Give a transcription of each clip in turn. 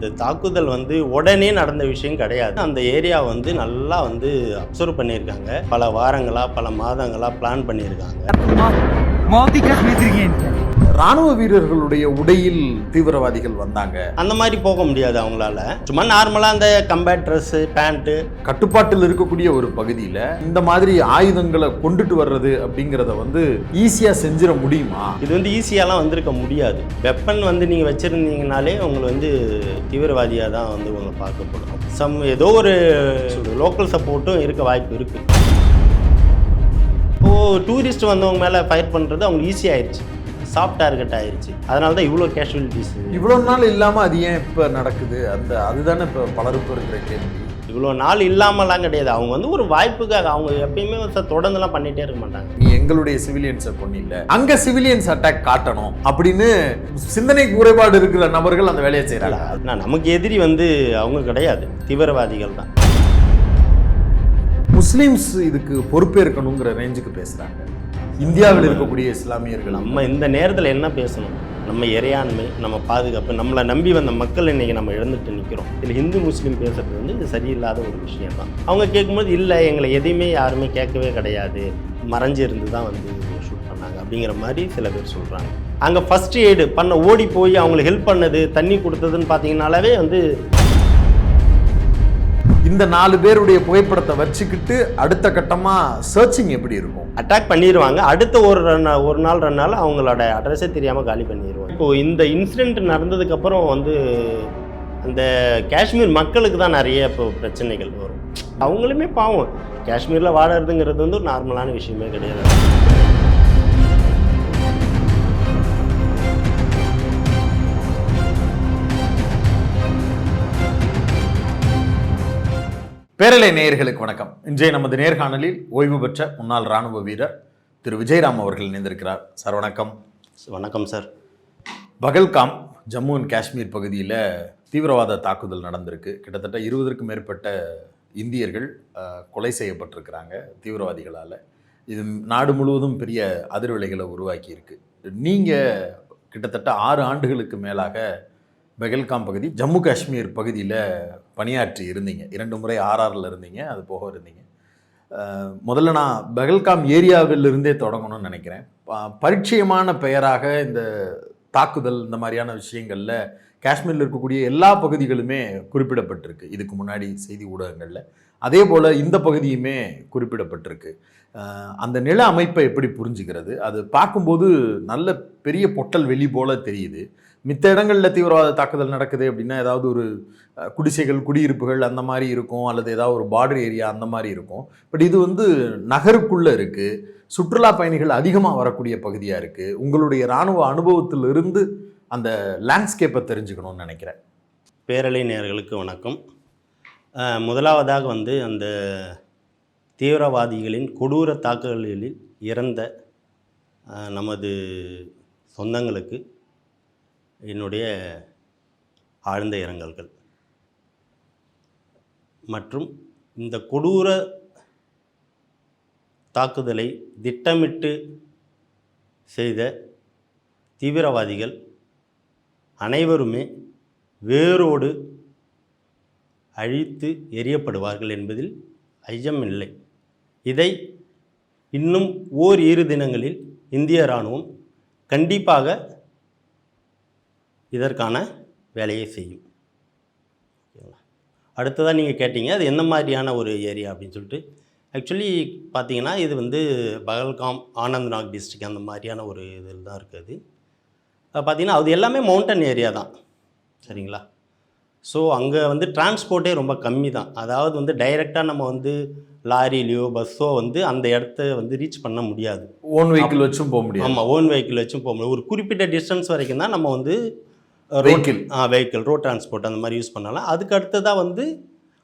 இந்த தாக்குதல் வந்து உடனே நடந்த விஷயம் கிடையாது. அந்த ஏரியா வந்து நல்லா வந்து அப்சர்வ் பண்ணியிருக்காங்க. பல வாரங்களா பல மாதங்களா பிளான் பண்ணியிருக்காங்க. ராணுவ வீரர்களுடைய உடையில் தீவிரவாதிகள் வந்தாங்க. அந்த மாதிரி போக முடியாது அவங்களால. சும்மா நார்மலாக அந்த கம்பேட் ட்ரெஸ்ஸு பேண்ட்டு கட்டுப்பாட்டில் இருக்கக்கூடிய ஒரு பகுதியில் இந்த மாதிரி ஆயுதங்களை கொண்டுட்டு வர்றது அப்படிங்கிறத வந்து ஈஸியா செஞ்சிட முடியுமா? இது வந்து ஈஸியாலாம் வந்திருக்க முடியாது. வெப்பன் வந்து நீங்கள் வச்சுருந்தீங்கனாலே உங்களை வந்து தீவிரவாதியாக தான் வந்து உங்களை பார்க்கப்படும். சம் ஏதோ ஒரு லோக்கல் சப்போர்ட்டும் இருக்க வாய்ப்பு இருக்குது இப்போது டூரிஸ்ட் வந்தவங்க மேலே ஃபயர் பண்ணுறது அவங்களுக்கு ஈஸி ஆயிடுச்சு சாஃப்ட் டார்கெட் ஆயிடுச்சு அதனால தான் இவ்வளோ கேஷுவலிட்டிஸ் இவ்வளவு நாள் இல்லாம அது ஏன் இப்ப நடக்குது? அந்த அதுதானே இப்ப பலருக்கும் இருக்கிற கேள்வி. இவ்வளோ நாள் இல்லாமலாம் கிடையாது. அவங்க வந்து ஒரு வாய்ப்புக்காக அவங்க எப்பயுமே தொடர்ந்துலாம் பண்ணிகிட்டே இருக்க மாட்டாங்க. நீ எங்களுடைய சிவிலியன்ஸை கொன்னில்ல அங்க சிவிலியன்ஸ் அட்டாக் காட்டணும் அப்படின்னு சிந்தனை குறைபாடு இருக்கிற நபர்கள் அந்த வேலையை செய்யறாங்க ஆனால் நமக்கு எதிரி வந்து அவங்க கிடையாது. தீவிரவாதிகள் தான். முஸ்லிம்ஸ் இதுக்கு பொறுப்பேற்கணுங்கிற ரேஞ்சுக்கு பேசுறாங்க. இந்தியாவில் இருக்கக்கூடிய இஸ்லாமியர்கள். நம்ம இந்த நேரத்தில் என்ன பேசணும்? நம்ம இறையாண்மை நம்ம பாதுகாப்பு நம்மளை நம்பி வந்த மக்கள் இன்னைக்கு நம்ம இழந்துட்டு நிற்கிறோம் இதில் ஹிந்து முஸ்லீம் பேசுறது வந்து இது சரியில்லாத ஒரு விஷயம் தான் அவங்க கேட்கும்போது இல்லை எங்களை எதையுமே யாருமே கேட்கவே கிடையாது. மறைஞ்சு இருந்து தான் வந்து ஷூட் பண்ணாங்க. அப்படிங்கிற மாதிரி சில பேர் சொல்கிறாங்க அங்கே ஃபஸ்ட் எய்டு பண்ண ஓடி போய் அவங்களுக்கு ஹெல்ப் பண்ணது தண்ணி கொடுத்ததுன்னு பார்த்தீங்கன்னாலே வந்து இந்த நாலு பேருடைய புகைப்படத்தை வச்சுக்கிட்டு அடுத்த கட்டமாக சர்ச்சிங் எப்படி இருக்கும்? அட்டாக் பண்ணிடுவாங்க அடுத்த ஒரு ரன் ஒரு நாள் ரெண்டு அவங்களோட அட்ரஸே தெரியாமல் காலி பண்ணிடுவாங்க இப்போது இந்த இன்சிடெண்ட் நடந்ததுக்கப்புறம் வந்து அந்த காஷ்மீர் மக்களுக்கு தான் நிறைய இப்போ பிரச்சனைகள் வரும். அவங்களுமே பாவம். காஷ்மீரில் வாழறதுங்கிறது வந்து ஒரு நார்மலான விஷயமே கிடையாது. பேரலை நேயர்களுக்கு வணக்கம். இன்றைய நமது நேர்காணலில் ஓய்வு பெற்ற முன்னாள் ராணுவ வீரர் திரு. விஜயராம் அவர்கள் இணைந்திருக்கிறார். சார் வணக்கம். வணக்கம் சார். பகல்காம் ஜம்மு அண்ட் காஷ்மீர் பகுதியில் தீவிரவாத தாக்குதல் நடந்திருக்கு. கிட்டத்தட்ட இருபதற்கும் மேற்பட்ட இந்தியர்கள் கொலை செய்யப்பட்டிருக்கிறாங்க தீவிரவாதிகளால். இது நாடு முழுவதும் பெரிய அதிர்வலைகளை உருவாக்கியிருக்கு. நீங்கள் கிட்டத்தட்ட ஆறு ஆண்டுகளுக்கு மேலாக பெகல்காம் பகுதி ஜம்மு காஷ்மீர் பகுதியில் பணியாற்றி இருந்தீங்க. இரண்டு முறை ஆர்ஆரில் இருந்தீங்க அது போக இருந்தீங்க. முதல்ல நான் பெகல்காம் ஏரியாவிலிருந்தே தொடங்கணும்னு நினைக்கிறேன். பரிச்சயமான பெயராக இந்த தாக்குதல் இந்த மாதிரியான விஷயங்களில் காஷ்மீரில் இருக்கக்கூடிய எல்லா பகுதிகளுமே குறிப்பிடப்பட்டிருக்கு. இதுக்கு முன்னாடி செய்தி ஊடகங்களில். அதே போல் இந்த பகுதியுமே குறிப்பிடப்பட்டிருக்கு. அந்த நில அமைப்பை எப்படி புரிஞ்சுக்கிறது? அது பார்க்கும்போது நல்ல பெரிய பொட்டல் வெளி போல தெரியுது. மித்த இடங்களில் தீவிரவாத தாக்குதல் நடக்குது அப்படின்னா ஏதாவது ஒரு குடிசைகள் குடியிருப்புகள் அந்த மாதிரி இருக்கும் அல்லது ஏதாவது ஒரு பார்டர் ஏரியா அந்த மாதிரி இருக்கும். பட் இது வந்து நகருக்குள்ளே இருக்குது சுற்றுலா பயணிகள் அதிகமாக வரக்கூடிய பகுதியாக இருக்குது உங்களுடைய இராணுவ அனுபவத்திலிருந்து அந்த லேண்ட்ஸ்கேப்பை தெரிஞ்சுக்கணும்னு நினைக்கிறேன். பேரலைஞர்களுக்கு வணக்கம். முதலாவதாக வந்து அந்த தீவிரவாதிகளின் கொடூர தாக்குதல்களில் இறந்த நமது சொந்தங்களுக்கு என்னுடைய ஆழ்ந்த இரங்கல்கள். மற்றும் இந்த கொடூர தாக்குதலை திட்டமிட்டு செய்த தீவிரவாதிகள் அனைவருமே வேரோடு அழித்து எரியப்படுவார்கள் என்பதில் ஐயமில்லை இதை இன்னும் ஓர் இரு தினங்களில் இந்திய இராணுவம் கண்டிப்பாக இதற்கான வேலையை செய்யும். ஓகேங்களா? அடுத்ததாக நீங்கள் கேட்டீங்க அது என்ன மாதிரியான ஒரு ஏரியா அப்படின்னு சொல்லிட்டு. ஆக்சுவலி பார்த்தீங்கன்னா இது வந்து பகல்காம் ஆனந்த்நாக் டிஸ்ட்ரிக்ட் அந்த மாதிரியான ஒரு இதில் தான் இருக்குது அது. பார்த்தீங்கன்னா அது எல்லாமே மவுண்டன் ஏரியா தான். சரிங்களா? ஸோ அங்கே வந்து டிரான்ஸ்போர்ட்டே ரொம்ப கம்மி தான். அதாவது வந்து டைரெக்டாக நம்ம வந்து லாரிலையோ பஸ்ஸோ வந்து அந்த இடத்த வந்து ரீச் பண்ண முடியாது. ஓன் வெஹிக்கிள் வச்சும் போக முடியாது. ஆமாம் ஓன் வெஹிக்கிள் வச்சும் போக முடியும் ஒரு குறிப்பிட்ட டிஸ்டன்ஸ் வரைக்கும் தான் நம்ம வந்து Vehicle. ஆ வெஹிக்கிள் ரோட் டிரான்ஸ்போர்ட் அந்த மாதிரி யூஸ் பண்ணலாம். அதுக்கு அடுத்ததாக வந்து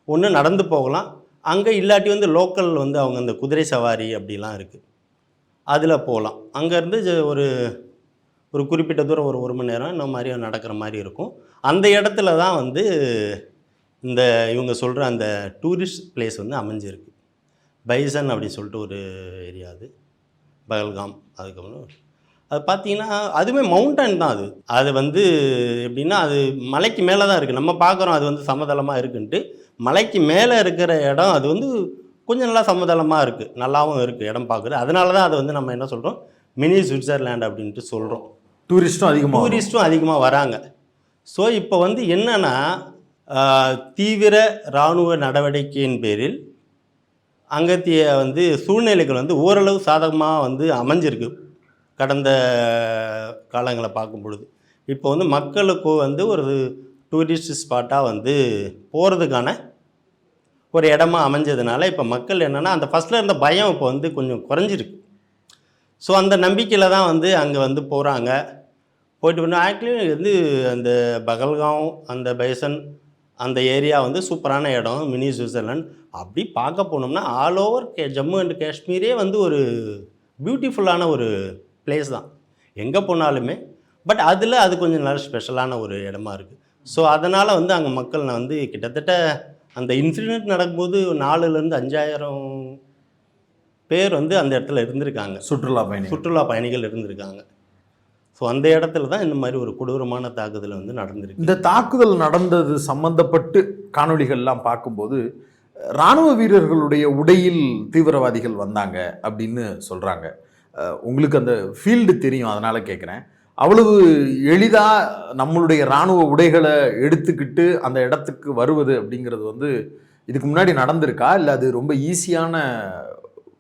ஒன்று நடந்து போகலாம். அங்கே இல்லாட்டி வந்து லோக்கல் வந்து அவங்க அந்த குதிரை சவாரி அப்படிலாம் இருக்குது அதில் போகலாம் அங்கேருந்து ஒரு ஒரு குறிப்பிட்ட தூரம் ஒரு ஒரு மணி நேரம் இந்த மாதிரி நடக்கிற மாதிரி இருக்கும். அந்த இடத்துல தான் வந்து இந்த இவங்க சொல்கிற அந்த டூரிஸ்ட் பிளேஸ் வந்து அமைஞ்சிருக்கு. பைசன் அப்படின்னு சொல்லிட்டு ஒரு ஏரியா அது. பகல்காம் அதுக்கப்புறம் அது பார்த்தீங்கன்னா அதுவுமே மவுண்டன் தான் அது. அது வந்து எப்படின்னா அது மலைக்கு மேலே தான் இருக்குது நம்ம பார்க்குறோம் அது வந்து சமதளமாக இருக்குன்ட்டு. மலைக்கு மேலே இருக்கிற இடம் அது வந்து கொஞ்சம் நல்லா சமதளமாக இருக்குது நல்லாவும் இருக்குது இடம் பார்க்குறது அதனால தான் அது வந்து நம்ம என்ன சொல்கிறோம் மினி சுவிட்சர்லேண்ட் அப்படின்ட்டு சொல்கிறோம் டூரிஸ்டும் அதிகமாக டூரிஸ்ட்டும் அதிகமாக வராங்க. ஸோ இப்போ வந்து என்னன்னா தீவிர இராணுவ நடவடிக்கையின் பேரில் அங்கத்திய வந்து சூழ்நிலைகள் வந்து ஓரளவு சாதகமாக வந்து அமைஞ்சிருக்கு. கடந்த காலங்களை பார்க்கும் பொழுது இப்போ வந்து மக்களுக்கு வந்து ஒரு டூரிஸ்ட் ஸ்பாட்டாக வந்து போகிறதுக்கான ஒரு இடமா அமைஞ்சதுனால இப்போ மக்கள் என்னென்னா அந்த ஃபஸ்ட்டில் இருந்த பயம் இப்போ வந்து கொஞ்சம் குறைஞ்சிருக்கு. ஸோ அந்த நம்பிக்கையில் தான் வந்து அங்கே வந்து போகிறாங்க போயிட்டு பண்ண ஆக்சுவலி வந்து அந்த பகல்காம் அந்த பைசன் அந்த ஏரியா வந்து சூப்பரான இடம் மினி சுவிட்சர்லாண்ட் அப்படி பார்க்க போனோம்னா ஆல் ஓவர் கே ஜம்மு அண்ட் காஷ்மீரே வந்து ஒரு பியூட்டிஃபுல்லான ஒரு பிளேஸ் தான். எங்கே போனாலுமே பட் அதில் அது கொஞ்சம் நல்ல ஸ்பெஷலான ஒரு இடமா இருக்குது ஸோ அதனால் வந்து அங்கே மக்கள் நான் வந்து கிட்டத்தட்ட அந்த இன்சிடென்ட் நடக்கும்போது நாலுலேருந்து அஞ்சாயிரம் பேர் வந்து அந்த இடத்துல இருந்திருக்காங்க. சுற்றுலா பயணிகள். சுற்றுலா பயணிகள் இருந்திருக்காங்க. ஸோ அந்த இடத்துல தான் இந்த மாதிரி ஒரு கொடூரமான தாக்குதல் வந்து நடந்திருக்கு. இந்த தாக்குதல் நடந்தது சம்பந்தப்பட்டு காணொளிகள்லாம் பார்க்கும்போது ராணுவ வீரர்களுடைய உடையில் தீவிரவாதிகள் வந்தாங்க அப்படின்னு சொல்கிறாங்க உங்களுக்கு அந்த ஃபீல்டு தெரியும் அதனால் கேட்குறேன் அவ்வளவு எளிதாக நம்மளுடைய ராணுவ உடைகளை எடுத்துக்கிட்டு அந்த இடத்துக்கு வருவது அப்படிங்கிறது வந்து இதுக்கு முன்னாடி நடந்திருக்கா? இல்லை அது ரொம்ப ஈஸியான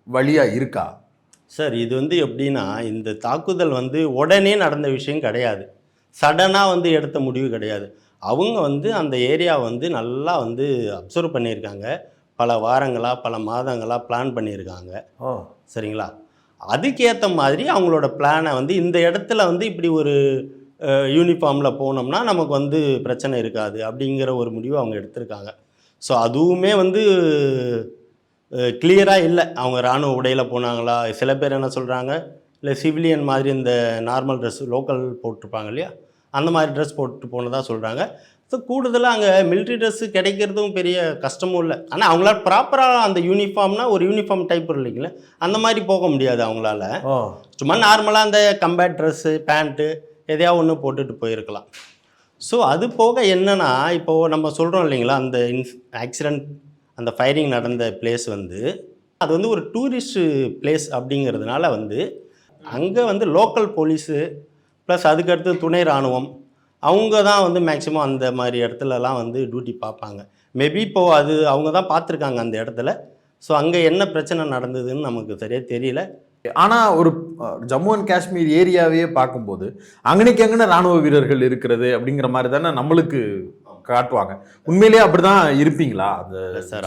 வழியாக இருக்கா? சார் இது வந்து எப்படின்னா இந்த தாக்குதல் வந்து உடனே நடந்த விஷயம் கிடையாது. சடனாக வந்து எடுத்த முடிவு கிடையாது. அவங்க வந்து அந்த ஏரியா வந்து நல்லா வந்து அப்சர்வ் பண்ணியிருக்காங்க. பல வாரங்களாக பல மாதங்களாக பிளான் பண்ணியிருக்காங்க. ஓ. சரிங்களா? அதுக்கேற்ற மாதிரி அவங்களோட பிளானை வந்து இந்த இடத்துல வந்து இப்படி ஒரு யூனிஃபார்மில் போனோம்னா நமக்கு வந்து பிரச்சனை இருக்காது அப்படிங்கிற ஒரு முடிவு அவங்க எடுத்திருக்காங்க. ஸோ அதுவுமே வந்து கிளியராக இல்லை. அவங்க இராணுவ உடையில் போனாங்களா? சில பேர் என்ன சொல்கிறாங்க இல்லை சிவிலியன் மாதிரி இந்த நார்மல் ட்ரெஸ் லோக்கல் போட்டிருப்பாங்க இல்லையா? அந்த மாதிரி ட்ரெஸ் போட்டு போனதாக சொல்கிறாங்க ஸோ கூடுதலாக அங்கே military ட்ரெஸ்ஸு கிடைக்கிறதும் பெரிய கஷ்டமும் இல்லை. ஆனால் அவங்களால ப்ராப்பராக அந்த யூனிஃபார்ம்னா ஒரு யூனிஃபார்ம் டைப் இல்லைங்களா? அந்த மாதிரி போக முடியாது அவங்களால. ஓ சும்மா நார்மலாக அந்த கம்பேட் ட்ரெஸ்ஸு பேண்ட்டு எதையா ஒன்று போட்டுட்டு போயிருக்கலாம். ஸோ அது போக என்னன்னா இப்போது நம்ம சொல்கிறோம் இல்லைங்களா அந்த இன்ஸ் ஆக்சிடெண்ட் அந்த ஃபயரிங் நடந்த பிளேஸ் வந்து அது வந்து ஒரு டூரிஸ்ட் பிளேஸ் அப்படிங்கிறதுனால வந்து அங்கே வந்து லோக்கல் போலீஸு ப்ளஸ் அதுக்கடுத்து துணை இராணுவம் அவங்க தான் வந்து மேக்ஸிமம் அந்த மாதிரி இடத்துலலாம் வந்து டியூட்டி பார்ப்பாங்க. மேபி இப்போது அது அவங்க தான் பார்த்துருக்காங்க அந்த இடத்துல. ஸோ அங்கே என்ன பிரச்சனை நடந்ததுன்னு நமக்கு சரியாக தெரியல. ஆனால் ஒரு ஜம்மு அண்ட் காஷ்மீர் ஏரியாவையே பார்க்கும்போது அங்கனைக்கு அங்கன ராணுவ வீரர்கள் இருக்கிறது அப்படிங்கிற மாதிரி தானே நம்மளுக்கு காட்டுவாங்க. உண்மையிலேயே அப்படிதான் இருப்பீங்களா? அந்த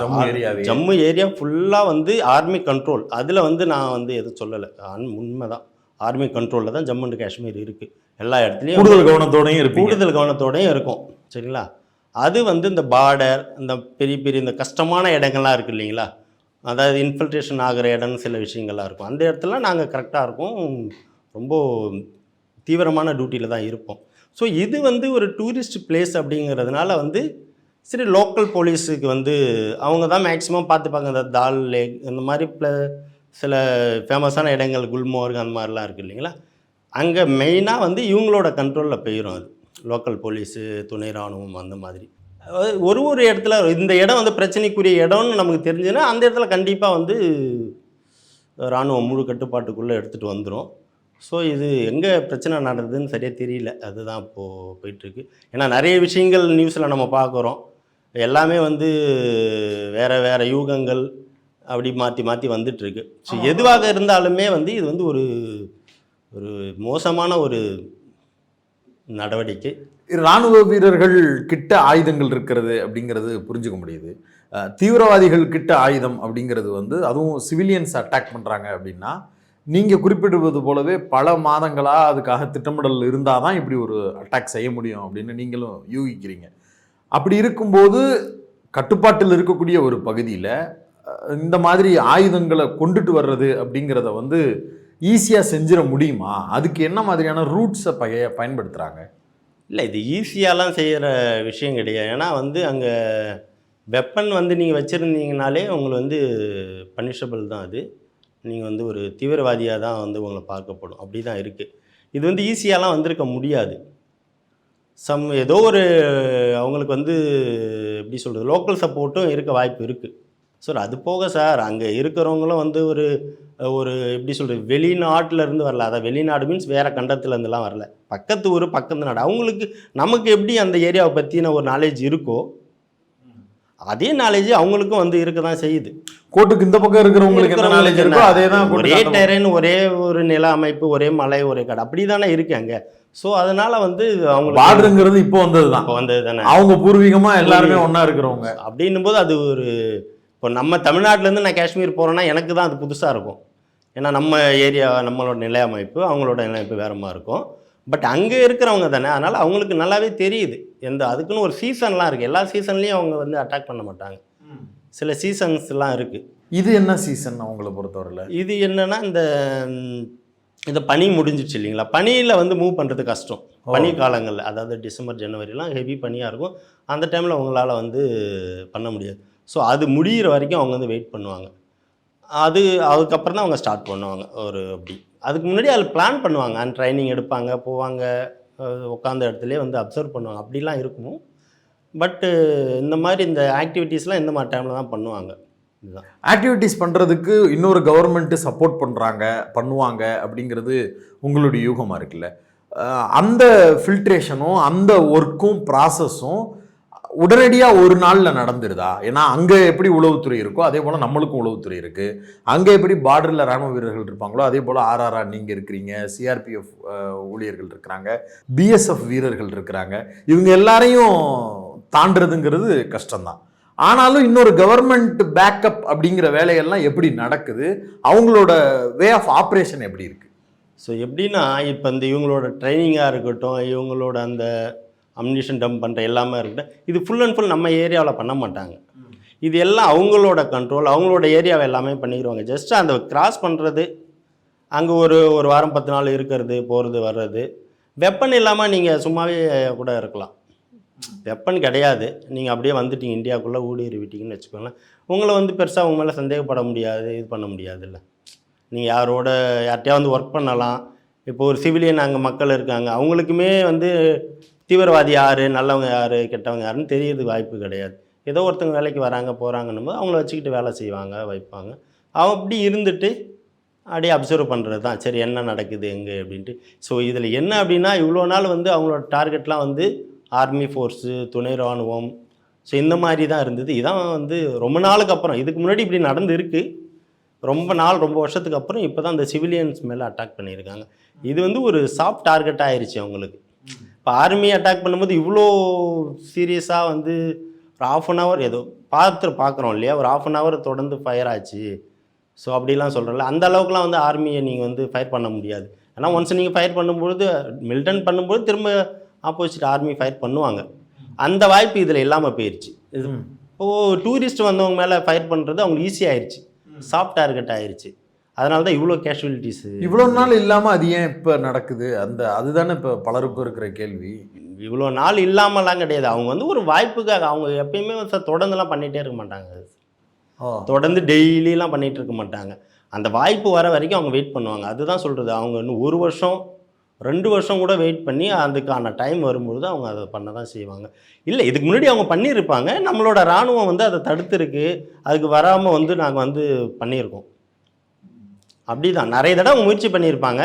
ஜம்மு ஏரியாவே? ஜம்மு ஏரியா ஃபுல்லாக வந்து ஆர்மி கண்ட்ரோல் அதில் வந்து நான் வந்து எதுவும் சொல்லலை. உண்மை தான் ஆர்மி கண்ட்ரோலில் தான் ஜம்மு அண்ட் காஷ்மீர் இருக்குது எல்லா இடத்துலையும் கூடுதல் கவனத்தோடயும் இருப்பீங்க. கூடுதல் கவனத்தோடையும் இருக்கும். சரிங்களா? அது வந்து இந்த பார்டர் இந்த பெரிய பெரிய இந்த கஷ்டமான இடங்கள்லாம் இருக்குது இல்லைங்களா? அதாவது இன்ஃபில்ட்ரேஷன் ஆகிற இடம்னு சில விஷயங்கள்லாம் இருக்கும். அந்த இடத்துல நாங்கள் கரெக்டாக இருக்கும். ரொம்ப தீவிரமான டியூட்டியில் தான் இருப்போம். ஸோ இது வந்து ஒரு டூரிஸ்ட் பிளேஸ் அப்படிங்கிறதுனால வந்து சரி லோக்கல் போலீஸுக்கு வந்து அவங்க தான் மேக்ஸிமம் பார்த்துப்பாங்க. இந்த தால் லேக் இந்த மாதிரி ப்ள சில ஃபேமஸான இடங்கள் குல்மோர்க் அந்த மாதிரிலாம் இருக்குது இல்லைங்களா? அங்கே மெயினாக வந்து இவங்களோட கண்ட்ரோலில் போயிடும் அது. லோக்கல் போலீஸு துணை ராணுவம் அந்த மாதிரி. அதாவது ஒரு ஒரு இடத்துல இந்த இடம் வந்து பிரச்சனைக்குரிய இடம்னு நமக்கு தெரிஞ்சுன்னா அந்த இடத்துல கண்டிப்பாக வந்து இராணுவம் முழு கட்டுப்பாட்டுக்குள்ளே எடுத்துகிட்டு வந்துடும் ஸோ இது எங்கே பிரச்சனை நடந்ததுன்னு சரியாக தெரியல. அதுதான் இப்போது போயிட்டுருக்கு. ஏன்னா நிறைய விஷயங்கள் நியூஸில் நம்ம பார்க்குறோம். எல்லாமே வந்து வேறு வேறு யூகங்கள் அப்படி மாற்றி மாற்றி வந்துட்டுருக்கு. ஸோ எதுவாக இருந்தாலுமே வந்து இது வந்து ஒரு ஒரு மோசமான ஒரு நடவடிக்கை. ராணுவ வீரர்கள் கிட்ட ஆயுதங்கள் இருக்கிறது அப்படிங்கிறது புரிஞ்சுக்க முடியுது. தீவிரவாதிகள் கிட்ட ஆயுதம் அப்படிங்கிறது வந்து அதுவும் சிவிலியன்ஸ் அட்டாக் பண்ணுறாங்க அப்படின்னா நீங்கள் குறிப்பிடுவது போலவே பல மாதங்களாக அதுக்காக திட்டமிடல் இருந்தால் தான் இப்படி ஒரு அட்டாக் செய்ய முடியும் அப்படின்னு நீங்களும் யூகிக்கிறீங்க. அப்படி இருக்கும்போது கட்டுப்பாட்டில் இருக்கக்கூடிய ஒரு பகுதியில் இந்த மாதிரி ஆயுதங்களை கொண்டுட்டு வர்றது அப்படிங்கிறத வந்து ஈஸியாக செஞ்சிட முடியுமா? அதுக்கு என்ன மாதிரியான ரூட்ஸை பய பயன்படுத்துகிறாங்க இல்லை இது ஈஸியாலாம் செய்கிற விஷயம் கிடையாது. ஏன்னா வந்து அங்கே வெப்பன் வந்து நீங்கள் வச்சுருந்தீங்கனாலே உங்களை வந்து பனிஷபிள் தான் அது. நீங்கள் வந்து ஒரு தீவிரவாதியாக தான் வந்து உங்களை பார்க்கப்படும். அப்படி தான் இருக்குது இது வந்து ஈஸியாலாம் வந்திருக்க முடியாது. சம் ஏதோ ஒரு அவங்களுக்கு வந்து எப்படி சொல்கிறது லோக்கல் சப்போர்ட்டும் இருக்க வாய்ப்பு இருக்குது சார் அது போக சார் அங்கே இருக்கிறவங்களும் வந்து ஒரு ஒரு எப்படி சொல்கிறது வெளிநாட்டுல இருந்து வரல. அதான் வெளிநாடு மீன்ஸ் வேறு கண்டத்துலேருந்துலாம் வரல. பக்கத்து ஊர் பக்கத்து நாடு. அவங்களுக்கு நமக்கு எப்படி அந்த ஏரியாவை பற்றின ஒரு நாலேஜ் இருக்கோ அதே நாலேஜ் அவங்களுக்கும் வந்து இருக்க தான் செய்யுது. கோட்டுக்கு இந்த பக்கம் இருக்கிறவங்களுக்கு என்ன நாலேஜ் இருக்கோ அதே தான் ஒரே டெரன் ஒரே ஒரு நில அமைப்பு ஒரே மலை ஒரே காடு. அப்படி தானே இருக்கு அங்கே. ஸோ அதனால வந்து அவங்களுக்கு பார்டருங்கிறது இப்போ வந்தது தான் இப்போ வந்தது தானே அவங்க பூர்வீகமா எல்லாருமே ஒண்ணா இருக்கிறவங்க. அப்படின்னும் போது அது ஒரு இப்போ நம்ம தமிழ்நாட்டிலேருந்து நான் காஷ்மீர் போகிறேன்னா எனக்கு தான் அது புதுசாக இருக்கும். ஏன்னா நம்ம ஏரியா நம்மளோட நில அமைப்பு அவங்களோட நில அமைப்பு வேற மாதிரி இருக்கும். பட் அங்கே இருக்கிறவங்க தானே அதனால் அவங்களுக்கு நல்லாவே தெரியுது. எந்த அதுக்குன்னு ஒரு சீசன்லாம் இருக்குது எல்லா சீசன்லேயும் அவங்க வந்து அட்டாக் பண்ண மாட்டாங்க. சில சீசன்ஸ்லாம் இருக்குது இது என்ன சீசன் அவங்கள பொறுத்தவரையில? இது என்னன்னா இந்த இந்த பனி முடிஞ்சிச்சு இல்லைங்களா? பனியில் வந்து மூவ் பண்ணுறது கஷ்டம். பனி காலங்களில். அதாவது டிசம்பர் ஜனவரிலாம் ஹெவி பனியாக இருக்கும். அந்த டைமில் அவங்களால வந்து பண்ண முடியாது. ஸோ அது முடியிற வரைக்கும் அவங்க வந்து வெயிட் பண்ணுவாங்க. அது அதுக்கப்புறம் தான் அவங்க ஸ்டார்ட் பண்ணுவாங்க. ஒரு அப்படி. அதுக்கு முன்னாடி அதில் பிளான் பண்ணுவாங்க. அண்ட் ட்ரைனிங் எடுப்பாங்க போவாங்க உட்காந்த இடத்துலேயே வந்து அப்சர்வ் பண்ணுவாங்க. அப்படிலாம் இருக்கும். பட்டு இந்த மாதிரி இந்த ஆக்டிவிட்டீஸ்லாம் இந்த மாதிரி டைமில் தான் பண்ணுவாங்க. இதுதான். ஆக்டிவிட்டீஸ் பண்ணுறதுக்கு இன்னொரு கவர்மெண்ட்டு சப்போர்ட் பண்ணுறாங்க பண்ணுவாங்க அப்படிங்கிறது உங்களுடைய யூகமாக இருக்குல்ல. அந்த ஃபில்ட்ரேஷனும் அந்த ஒர்க்கும் ப்ராசஸும் உடனடியாக ஒரு நாளில் நடந்துருதா? ஏன்னா அங்கே எப்படி உளவுத்துறை இருக்கோ அதே போல் நம்மளுக்கும் உளவுத்துறை இருக்குது அங்கே எப்படி பார்டரில் ராணுவ வீரர்கள் இருப்பாங்களோ அதே போல் ஆர்ஆர்ஆர் நீங்கள் இருக்கிறீங்க சிஆர்பிஎஃப் ஊழியர்கள் இருக்கிறாங்க பிஎஸ்எஃப் வீரர்கள் இருக்கிறாங்க. இவங்க எல்லாரையும் தாண்டுறதுங்கிறது கஷ்டம்தான். ஆனாலும் இன்னொரு கவர்மெண்ட் பேக்கப் அப்படிங்கிற வேலையெல்லாம் எப்படி நடக்குது? அவங்களோட வே ஆஃப் ஆப்ரேஷன் எப்படி இருக்குது ஸோ எப்படின்னா இப்போ இந்த இவங்களோட ட்ரைனிங்காக இருக்கட்டும் இவங்களோட அந்த அம்னிஷன் டம்ப் பண்ணுற எல்லாமே இருக்கட்டும். இது ஃபுல் அண்ட் ஃபுல் நம்ம ஏரியாவில் பண்ண மாட்டாங்க. இது எல்லாம் அவங்களோட கண்ட்ரோல் அவங்களோட ஏரியாவை எல்லாமே பண்ணிடுவாங்க ஜஸ்ட் அந்த கிராஸ் பண்ணுறது அங்கே ஒரு ஒரு வாரம் பத்து நாள் இருக்கிறது போகிறது வர்றது. வெப்பன் இல்லாமல் நீங்கள் சும்மாவே கூட இருக்கலாம். வெப்பன் கிடையாது. நீங்கள் அப்படியே வந்துட்டீங்க இந்தியாவுக்குள்ளே ஊடுருவிட்டீங்கன்னு வச்சுக்கோங்களேன். உங்களை வந்து பெருசாக உங்க மேலே சந்தேகப்பட முடியாது இது பண்ண முடியாதுல்ல. நீங்கள் யாரோட யார்கிட்டயா வந்து ஒர்க் பண்ணலாம். இப்போ ஒரு சிவிலியன் அங்கே மக்கள் இருக்காங்க அவங்களுக்குமே வந்து தீவிரவாதி யார் நல்லவங்க யார் கெட்டவங்க யாருன்னு தெரியறது வாய்ப்பு கிடையாது. ஏதோ ஒருத்தவங்க வேலைக்கு வராங்க போகிறாங்கன்னும் போது அவங்கள வச்சுக்கிட்டு வேலை செய்வாங்க வைப்பாங்க. அவன் அப்படி இருந்துட்டு அப்படியே அப்சர்வ் பண்ணுறது தான். சரி என்ன நடக்குது எங்கே அப்படின்ட்டு. ஸோ இதில் என்ன அப்படின்னா இவ்வளோ நாள் வந்து அவங்களோட டார்கெட்லாம் வந்து ஆர்மி ஃபோர்ஸு துணை ராணுவம். ஸோ இந்த மாதிரி தான் இருந்தது. இதான் வந்து ரொம்ப நாளுக்கு அப்புறம். இதுக்கு முன்னாடி இப்படி நடந்துருக்கு. ரொம்ப நாள் ரொம்ப வருஷத்துக்கு அப்புறம் இப்போ தான் இந்த சிவிலியன்ஸ் மேலே அட்டாக் பண்ணியிருக்காங்க. இது வந்து ஒரு சாஃப்ட் டார்கெட் ஆயிடுச்சு அவங்களுக்கு. இப்போ ஆர்மி அட்டாக் பண்ணும்போது இவ்வளோ சீரியஸாக வந்து ஒரு ஆஃப் அன் ஹவர் ஏதோ பார்த்து பார்க்குறோம் இல்லையா? ஒரு ஆஃப் அன் ஹவர் தொடர்ந்து ஃபயர் ஆச்சு. ஸோ அப்படிலாம் சொல்கிறல அந்த அளவுக்குலாம் வந்து ஆர்மியை நீங்கள் வந்து ஃபயர் பண்ண முடியாது. ஏன்னா ஒன்ஸ் நீங்கள் ஃபயர் பண்ணும்பொழுது மில்டன் பண்ணும்போது திரும்ப ஆப்போசிட் ஆர்மி ஃபயர் பண்ணுவாங்க. அந்த வாய்ப்பு இதில் இல்லாமல் போயிடுச்சு இது இப்போது டூரிஸ்ட் வந்தவங்க மேலே ஃபயர் பண்ணுறது அவங்களுக்கு ஈஸி ஆயிடுச்சு சாஃப்ட் டார்கெட் ஆயிடுச்சு அதனால தான் இவ்வளோ கேஷுவலிட்டிஸ் இவ்வளவு நாள் இல்லாம அது ஏன் இப்ப நடக்குது? அந்த அதுதானே இப்ப பலருக்கும் இருக்கிற கேள்வி. இவ்வளோ நாள் இல்லாமலாம் கிடையாது. அவங்க வந்து ஒரு வாய்ப்புக்காக அவங்க எப்பயுமே வந்து சார் தொடர்ந்துலாம் பண்ணிகிட்டே இருக்க மாட்டாங்க. தொடர்ந்து டெய்லிலாம் பண்ணிகிட்டு இருக்க மாட்டாங்க. அந்த வாய்ப்பு வர வரைக்கும் அவங்க வெயிட் பண்ணுவாங்க. அதுதான் சொல்கிறது அவங்க இன்னும் ஒரு வருஷம் ரெண்டு வருஷம் கூட வெயிட் பண்ணி அதுக்கான டைம் வரும்பொழுது அவங்க அதை பண்ண தான் செய்வாங்க. இல்லை இதுக்கு முன்னாடி அவங்க பண்ணியிருப்பாங்க. நம்மளோட இராணுவம் வந்து அதை தடுத்துருக்கு. அதுக்கு வராமல் வந்து நாங்கள் வந்து பண்ணியிருக்கோம். அப்படி தான் நிறைய தடவை முயற்சி பண்ணியிருப்பாங்க.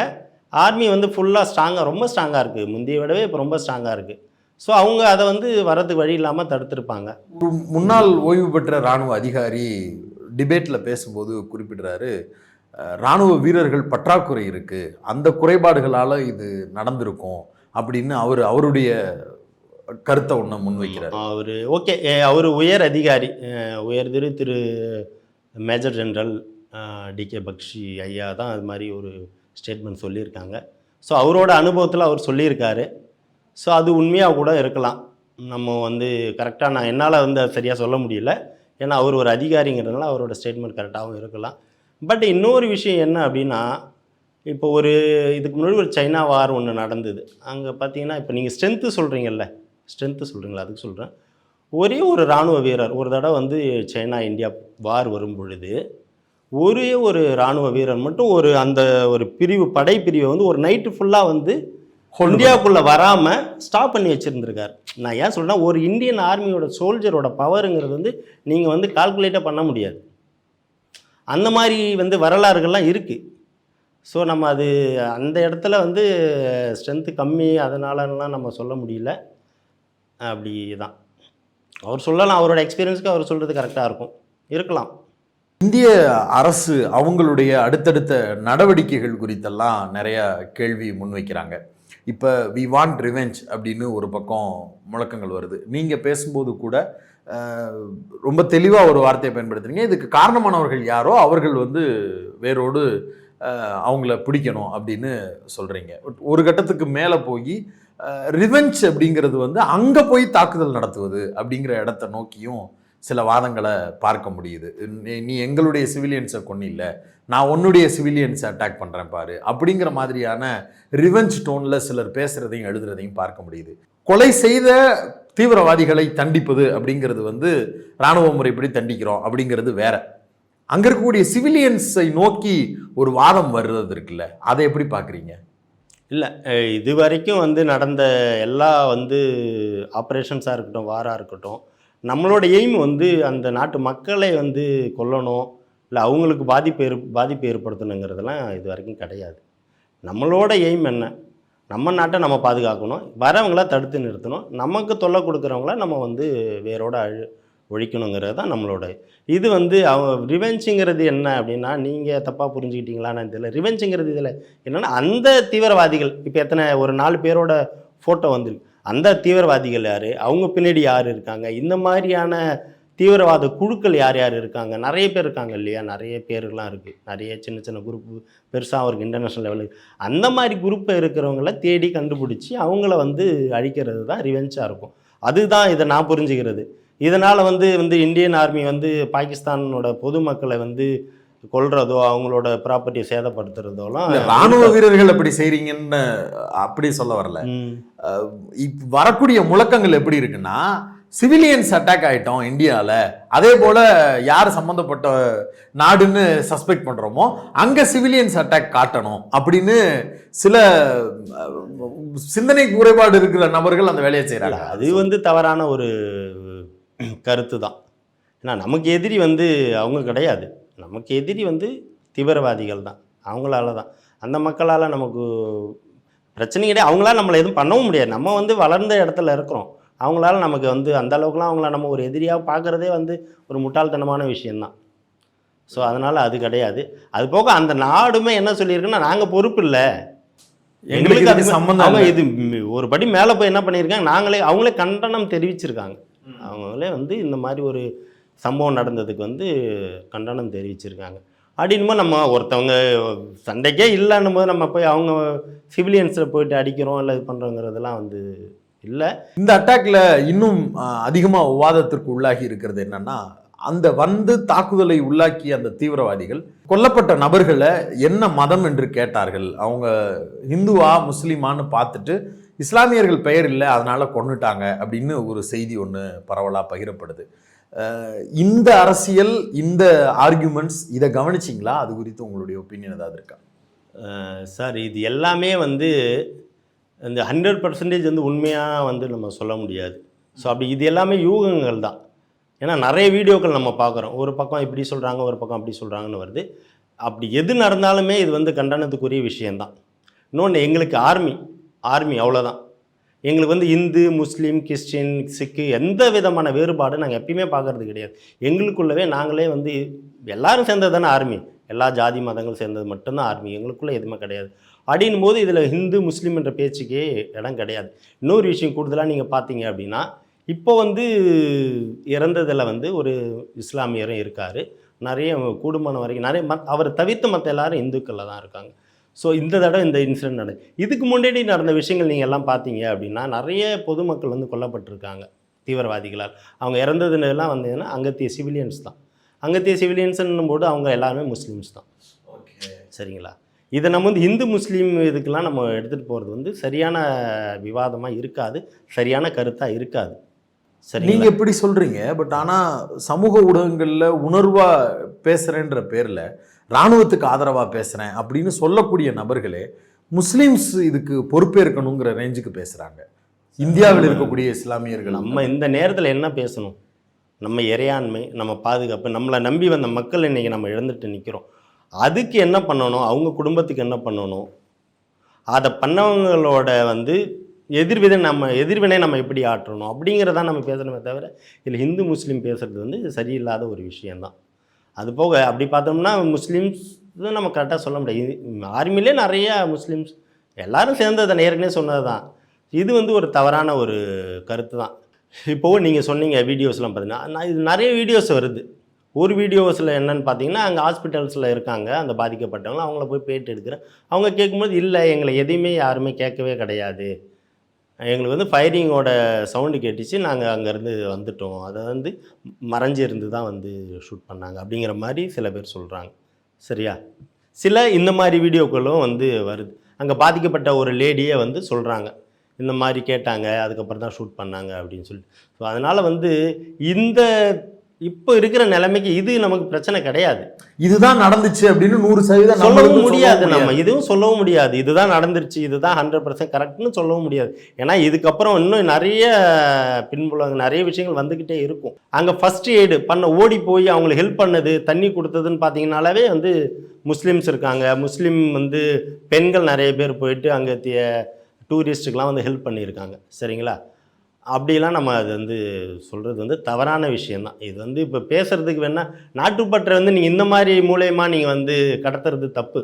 ஆர்மி வந்து ஃபுல்லாக ஸ்ட்ராங்காக ரொம்ப ஸ்ட்ராங்காக இருக்குது முந்தைய விடவே இப்போ ரொம்ப ஸ்ட்ராங்காக இருக்குது ஸோ அவங்க அதை வந்து வரதுக்கு வழி இல்லாமல் தடுத்திருப்பாங்க. முன்னாள் ஓய்வு பெற்ற ராணுவ அதிகாரி டிபேட்ல பேசும்போது குறிப்பிடுறாரு அஹ், ராணுவ வீரர்கள் பற்றாக்குறை இருக்கு. அந்த குறைபாடுகளால இது நடந்திருக்கும் அப்படின்னு அவர் அவருடைய கருத்தை ஒன்று முன்வைக்கிறார். அவர் ஓகே. அவர் உயர் அதிகாரி. அஹ், உயர் திரு திரு major general D K Bakshi ஐயா தான் அது மாதிரி ஒரு ஸ்டேட்மெண்ட் சொல்லியிருக்காங்க. ஸோ அவரோட அனுபவத்தில் அவர் சொல்லியிருக்காரு. ஸோ அது உண்மையாக கூட இருக்கலாம். நம்ம வந்து கரெக்டாக நான் என்னால் வந்து சரியாக சொல்ல முடியல. ஏன்னா அவர் ஒரு அதிகாரிங்கிறதுனால அவரோட ஸ்டேட்மெண்ட் கரெக்டாகவும் இருக்கலாம். பட் இன்னொரு விஷயம் என்ன அப்படின்னா இப்போ ஒரு இதுக்கு முன்னாடி ஒரு சைனா வார் ஒன்று நடந்தது. அங்கே பார்த்தீங்கன்னா இப்போ நீங்கள் ஸ்ட்ரென்த்து சொல்கிறீங்கல்ல ஸ்ட்ரென்த்து சொல்கிறீங்களா அதுக்கு சொல்கிறேன் ஒரே ஒரு இராணுவ வீரர் ஒரு தடவை வந்து சைனா இந்தியா வார் வரும் பொழுது ஒரே ஒரு இராணுவ வீரர் மட்டும் ஒரு அந்த ஒரு பிரிவு படை பிரிவை வந்து ஒரு நைட்டு ஃபுல்லாக வந்து இந்தியாவுக்குள்ளே வராமல் ஸ்டாப் பண்ணி வச்சுருந்துருக்காரு. நான் ஏன் சொல்றேன்னா ஒரு இந்தியன் ஆர்மியோட சோல்ஜரோட பவருங்கிறது வந்து நீங்கள் வந்து கால்குலேட்டே பண்ண முடியாது. அந்த மாதிரி வந்து வரலாறுகள்லாம் இருக்குது ஸோ நம்ம அது அந்த இடத்துல வந்து ஸ்ட்ரென்த்து கம்மி அதனாலலாம் நம்ம சொல்ல முடியல. அப்படி தான் அவர் சொல்லலாம் அவரோட எக்ஸ்பீரியன்ஸ்க்கு அவர் சொல்கிறது கரெக்டாக இருக்கும். இருக்கலாம். இந்திய அரசு அவங்களுடைய அடுத்தடுத்த நடவடிக்கைகள் குறித்தெல்லாம் நிறையா கேள்வி முன்வைக்கிறாங்க. இப்போ வி வாண்ட் ரிவெஞ்ச் அப்படின்னு ஒரு பக்கம் முழக்கங்கள் வருது. நீங்கள் பேசும்போது கூட ரொம்ப தெளிவாக ஒரு வார்த்தையை பயன்படுத்துறீங்க. இதுக்கு காரணமானவர்கள் யாரோ அவர்கள் வந்து வேரோடு அவங்கள பிடிக்கணும் அப்படின்னு சொல்கிறீங்க ஒரு கட்டத்துக்கு மேலே போய் ரிவெஞ்ச் அப்படிங்கிறது வந்து அங்கே போய் தாக்குதல் நடத்துவது அப்படிங்கிற இடத்த நோக்கியும் சில வாதங்களை பார்க்க முடியுது. நீ- எங்களுடைய சிவிலியன்ஸை கொன்னில்ல நான் உன்னுடைய சிவிலியன்ஸை அட்டாக் பண்ணுறேன் பாரு அப்படிங்கிற மாதிரியான ரிவெஞ்ச் டோனில் சிலர் பேசுகிறதையும் எழுதுறதையும் பார்க்க முடியுது. கொலை செய்த தீவிரவாதிகளை தண்டிப்பது அப்படிங்கிறது வந்து இராணுவ முறைப்படி தண்டிக்கிறோம் அப்படிங்கிறது வேற. அங்கே இருக்கக்கூடிய சிவிலியன்ஸை நோக்கி ஒரு வாதம் வர்றது இருக்குல்ல அதை எப்படி பார்க்குறீங்க? இல்லை இது வரைக்கும் வந்து நடந்த எல்லா வந்து ஆப்ரேஷன்ஸாக இருக்கட்டும் வாராக இருக்கட்டும் நம்மளோட எய்ம் வந்து அந்த நாட்டு மக்களை வந்து கொல்லணும் இல்லை அவங்களுக்கு பாதிப்பு ஏற் பாதிப்பு ஏற்படுத்தணுங்கிறதெல்லாம் இது வரைக்கும் கிடையாது. நம்மளோட எய்ம் என்ன? நம்ம நாட்டை நம்ம பாதுகாக்கணும் வரவங்கள தடுத்து நிறுத்தணும் நமக்கு தொல்லை கொடுக்குறவங்கள நம்ம வந்து வேரோட அழு ஒழிக்கணுங்கிறது தான் நம்மளோட இது வந்து அவ ரிவெஞ்சுங்கிறது என்ன அப்படின்னா நீங்கள் தப்பாக புரிஞ்சுக்கிட்டீங்களான்னு தெரியல. ரிவெஞ்சுங்கிறது இதில் என்னென்னா அந்த தீவிரவாதிகள் இப்போ எத்தனை ஒரு நாலு பேரோட ஃபோட்டோ வந்திருக்கு. அந்த தீவிரவாதிகள் யார்? அவங்க பின்னாடி யார் இருக்காங்க? இந்த மாதிரியான தீவிரவாத குழுக்கள் யார் யார் இருக்காங்க? நிறைய பேர் இருக்காங்க இல்லையா? நிறைய பேர்லாம் இருக்குது நிறைய சின்ன சின்ன குரூப்பு பெருசாக அவருக்கு இன்டர்நேஷ்னல் லெவலுக்கு அந்த மாதிரி குரூப்பை இருக்கிறவங்கள தேடி கண்டுபிடிச்சி அவங்கள வந்து அழிக்கிறது தான் ரிவெஞ்சாக இருக்கும். அதுதான் இதை நான் புரிஞ்சுக்கிறது. இதனால் வந்து வந்து இந்தியன் ஆர்மி வந்து பாகிஸ்தானோட பொதுமக்களை வந்து கொல்றதோ அவங்களோட ப்ராப்பர்ட்டியை சேதப்படுத்துறதோலாம் ராணுவ வீரர்கள் அப்படி செய்றீங்கன்னு அப்படி சொல்ல வரல. வரக்கூடிய முழக்கங்கள் எப்படி இருக்குன்னா சிவிலியன்ஸ் அட்டாக் ஆயிட்டோம் இந்தியாவில் அதே போல யார் சம்மந்தப்பட்ட நாடுன்னு சஸ்பெக்ட் பண்றோமோ அங்க சிவிலியன்ஸ் அட்டாக் காட்டணும் அப்படின்னு சில சிந்தனை குறைபாடு இருக்கிற நபர்கள் அந்த வேலையை செய்றாங்க. அது வந்து தவறான ஒரு கருத்து தான் ஏன்னா நமக்கு எதிரி வந்து அவங்க கிடையாது. நமக்கு எதிரி வந்து தீவிரவாதிகள் தான் அவங்களால தான் அந்த மக்களால் நமக்கு பிரச்சனை கிடையாது. அவங்களால நம்மளை எதுவும் பண்ணவும் முடியாது. நம்ம வந்து வளர்ந்த இடத்துல இருக்கிறோம். அவங்களால நமக்கு வந்து அந்த அளவுக்குலாம் அவங்கள நம்ம ஒரு எதிரியாக பார்க்குறதே வந்து ஒரு முட்டாள்தனமான விஷயந்தான் ஸோ அதனால் அது கிடையாது. அது போக அந்த நாடுமே என்ன சொல்லியிருக்குன்னா நாங்கள் பொறுப்பு இல்லை. எங்களுக்கு அது சம்மந்தம். இது ஒரு படி மேலே போய் என்ன பண்ணியிருக்காங்க நாங்களே அவங்களே கண்டனம் தெரிவிச்சிருக்காங்க. அவங்களே வந்து இந்த மாதிரி ஒரு சம்பவம் நடந்ததுக்கு வந்து கண்டனம் தெரிவிச்சிருக்காங்க. அப்படின்னும் நம்ம ஒருத்தவங்க சண்டைக்கே இல்லைன்னும் போது நம்ம போய் அவங்க சிவிலியன்ஸில் போயிட்டு அடிக்கிறோம் இல்லை இது பண்ணுறோங்கிறதெல்லாம் வந்து இல்லை. இந்த அட்டாக்ல இன்னும் அதிகமாக விவாதத்திற்கு உள்ளாகி இருக்கிறது என்னன்னா அந்த வந்து தாக்குதலை உள்ளாக்கிய அந்த தீவிரவாதிகள் கொல்லப்பட்ட நபர்களை என்ன மதம் என்று கேட்டார்கள்? அவங்க இந்துவா முஸ்லீமான்னு பார்த்துட்டு இஸ்லாமியர்கள் பெயர் இல்லை அதனால கொண்டுட்டாங்க அப்படின்னு ஒரு செய்தி ஒன்று பரவலாக பகிரப்படுது. இந்த அரசியல் இந்த ஆர்கியூமெண்ட்ஸ் இதை கவனிச்சிங்களா? அது குறித்து உங்களுடைய ஒப்பீனியன் ஏதாவது இருக்கா? சார் இது எல்லாமே வந்து இந்த ஹண்ட்ரட் பர்சன்டேஜ் வந்து உண்மையாக வந்து நம்ம சொல்ல முடியாது. ஸோ அப்படி இது எல்லாமே யூகங்கள் தான். ஏன்னா நிறைய வீடியோக்கள் நம்ம பார்க்குறோம். ஒரு பக்கம் இப்படி சொல்கிறாங்க ஒரு பக்கம் அப்படி சொல்கிறாங்கன்னு வருது. அப்படி எது நடந்தாலுமே இது வந்து கண்டனத்துக்குரிய விஷயந்தான் இன்னொன்று எங்களுக்கு ஆர்மி ஆர்மி அவ்வளோதான் எங்களுக்கு வந்து இந்து முஸ்லீம் கிறிஸ்டின் சிக்கு எந்த விதமான வேறுபாடு நாங்கள் எப்பயுமே பார்க்கறது கிடையாது. எங்களுக்குள்ளவே நாங்களே வந்து எல்லாரும் சேர்ந்தது தானே ஆர்மி எல்லா ஜாதி மதங்கள் சேர்ந்தது மட்டும்தான் ஆர்மி எங்களுக்குள்ளே எதுவுமே கிடையாது. அப்படின்னும் போது இதில் ஹிந்து முஸ்லீம் என்ற பேச்சுக்கே இடம் கிடையாது. இன்னொரு விஷயம் கூடுதலாக நீங்கள் பார்த்தீங்க அப்படின்னா இப்போ வந்து இறந்ததில் வந்து ஒரு இஸ்லாமியரும் இருக்கார். நிறைய கூடுமான வரைக்கும் நிறைய மத் அவரை தவிர்த்து மற்ற எல்லாரும் இந்துக்களில் தான் இருக்காங்க. ஸோ இந்த தடவை இந்த இன்சிடென்ட் நடந்து இதுக்கு முன்னாடி நடந்த விஷயங்கள் நீங்கள் எல்லாம் பார்த்தீங்க அப்படின்னா நிறைய பொதுமக்கள் வந்து கொல்லப்பட்டிருக்காங்க தீவிரவாதிகளால். அவங்க இறந்ததுலாம் வந்ததுன்னா அங்கத்திய சிவிலியன்ஸ் தான். அங்கத்திய சிவிலியன்ஸ்ன்னும் போது அவங்க எல்லாருமே முஸ்லீம்ஸ் தான். சரிங்களா? இதை நம்ம வந்து இந்து முஸ்லீம் இதுக்கெல்லாம் நம்ம எடுத்துகிட்டு போகிறது வந்து சரியான விவாதமாக இருக்காது சரியான கருத்தாக இருக்காது. சரிங்களா? நீங்க இப்படி சொல்றீங்க? பட் ஆனா சமூக ஊடகங்கள்ல உணர்வா பேசுறேன்ற பேர்ல ராணுவத்துக்கு ஆதரவாக பேசுகிறேன் அப்படின்னு சொல்லக்கூடிய நபர்களே முஸ்லீம்ஸ் இதுக்கு பொறுப்பேற்கணுங்கிற ரேஞ்சுக்கு பேசுகிறாங்க இந்தியாவில் இருக்கக்கூடிய இஸ்லாமியர்கள். நம்ம இந்த நேரத்தில் என்ன பேசணும்? நம்ம இறையாண்மை நம்ம பாதுகாப்பு நம்மளை நம்பி வந்த மக்கள் இன்னைக்கு நம்ம இழந்துட்டு நிற்கிறோம் அதுக்கு என்ன பண்ணணும்? அவங்க குடும்பத்துக்கு என்ன பண்ணணும்? அதை பண்ணவங்களோட வந்து எதிர்வினை நம்ம எதிர்வினை நம்ம எப்படி ஆற்றணும்? அப்படிங்கிறதான் நம்ம பேசணுமே தவிர இதில் ஹிந்து முஸ்லீம் பேசுகிறது வந்து சரியில்லாத ஒரு விஷயந்தான் அது போக அப்படி பார்த்தோம்னா முஸ்லீம்ஸ் நம்ம கரெக்டாக சொல்ல முடியாது. ஆர்மிலே நிறைய முஸ்லீம்ஸ் எல்லாரும் சேர்ந்தது தான். ஏற்கனவே சொன்னது தான். இது வந்து ஒரு தவறான ஒரு கருத்து தான். இப்போது நீங்கள் சொன்னீங்க வீடியோஸ்லாம் பார்த்தீங்கன்னா இது நிறைய வீடியோஸ் வருது. ஒரு வீடியோஸில் என்னன்னு பார்த்தீங்கன்னா அங்கே ஹாஸ்பிட்டல்ஸில் இருக்காங்க. அந்த பாதிக்கப்பட்டவங்க அவங்கள போய் பேட்டி எடுக்கிறேன் அவங்க கேட்கும்போது இல்லை எங்களை எதையுமே யாருமே கேட்கவே கிடையாது. எங்களுக்கு வந்து ஃபயரிங்கோட சவுண்டு கேட்டுச்சு. நாங்கள் அங்கேருந்து வந்துட்டோம். அதை வந்து மறைஞ்சு இருந்து தான் வந்து ஷூட் பண்ணாங்க. அப்படிங்கிற மாதிரி சில பேர் சொல்கிறாங்க சரியா? சில இந்த மாதிரி வீடியோக்களும் வந்து வருது. அங்கே பாதிக்கப்பட்ட ஒரு லேடியே வந்து சொல்கிறாங்க இந்த மாதிரி கேட்டாங்க. அதுக்கப்புறம் தான் ஷூட் பண்ணாங்க அப்படின்னு சொல்லிட்டு. ஸோ அதனால் வந்து இந்த இப்போ இருக்கிற நிலைமைக்கு இது நமக்கு பிரச்சனை கிடையாது. இதுதான் நடந்துச்சு அப்படின்னு நூறு சதவீதம் சொல்லவும் முடியாது நம்ம. இதுவும் சொல்லவும் முடியாது. இதுதான் நடந்துருச்சு. இதுதான் ஹண்ட்ரட் பர்சன்ட் கரெக்ட்னு சொல்லவும் முடியாது. ஏன்னா இதுக்கப்புறம் இன்னும் நிறைய பின்புலங்க நிறைய விஷயங்கள் வந்துக்கிட்டே இருக்கும். அங்கே ஃபர்ஸ்ட் எய்டு பண்ண ஓடி போய் அவங்களுக்கு ஹெல்ப் பண்ணது தண்ணி கொடுத்ததுன்னு பார்த்தீங்கன்னாலே வந்து முஸ்லீம்ஸ் இருக்காங்க. முஸ்லீம் வந்து பெண்கள் நிறைய பேர் போயிட்டு அங்கே டூரிஸ்ட்டுக்கெலாம் வந்து ஹெல்ப் பண்ணியிருக்காங்க. சரிங்களா? அப்படிலாம் நம்ம அது வந்து சொல்கிறது வந்து தவறான விஷயந்தான் இது வந்து இப்போ பேசுகிறதுக்கு வேணால் நாட்டுப்பற்றை வந்து நீங்கள் இந்த மாதிரி மூலயமா நீங்கள் வந்து கடத்துறது தப்பு.